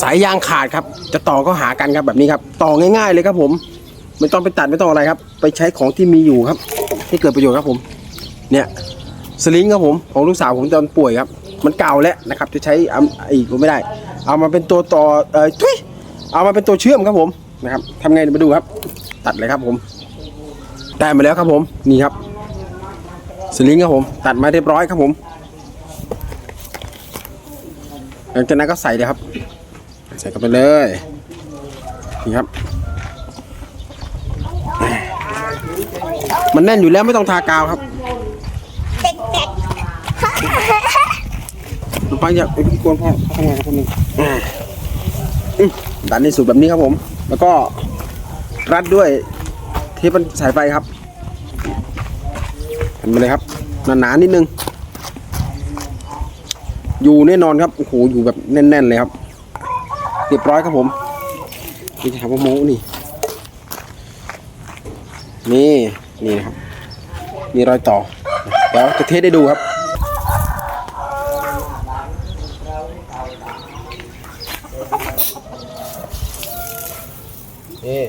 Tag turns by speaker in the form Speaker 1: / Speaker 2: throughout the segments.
Speaker 1: สายยางขาดครับ จะต่อก็หากันครับแบบนี้ครับ ต่อง่าย ๆ เลยครับ ผม ไม่ต้องไปตัดไม่ต้องอะไรครับ ไปใช้ของที่มีอยู่ครับให้เกิดประโยชน์ครับผม เนี่ยสลิงครับผมของลูกสาวผมตอนป่วยครับ มันเก่าแล้วนะครับ จะใช้อาอีกไม่ได้ เอามาเป็นตัวต่อเออทุยเอามาเป็นตัวเชื่อมครับผมนะครับทำไงมาดูครับ ตัดเลยครับผมได้มาแล้วครับผมนี่ครับสลิงครับผม ตัดมาเรียบร้อยครับผมหลังจากนั้นก็ใส่เลยครับ ใส่เข้าไปเลยนี่ครับ มันแน่นอยู่แล้วไม่ต้องทากาวครับมันปังอยากไอ้พี่กวนพ่อทำงานคนหนึงอ่าอืมดันในสูตรแบบนี้ครับผม แล้วก็รัดด้วยเทปสายไฟครับหันมาเลยครับหนาๆนิดนึง อยู่แน่นอนครับโอ้โหอยู่แบบแน่น ๆ เลยครับ เรียบร้อยครับผมนี่จะทำว่าโมนี่ นี่นี่นะครับ มีรอยต่อ เดี๋ยวจะเทสได้ดูครับนี่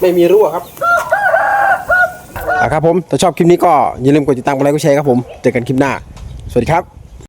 Speaker 1: ไม่มีรั่วครับอะครับผม ถ้าชอบคลิปนี้ก็อย่าลืมกดติดตามกดไลค์กดแชร์ครับผม เจอกันคลิปหน้า สวัสดีครับ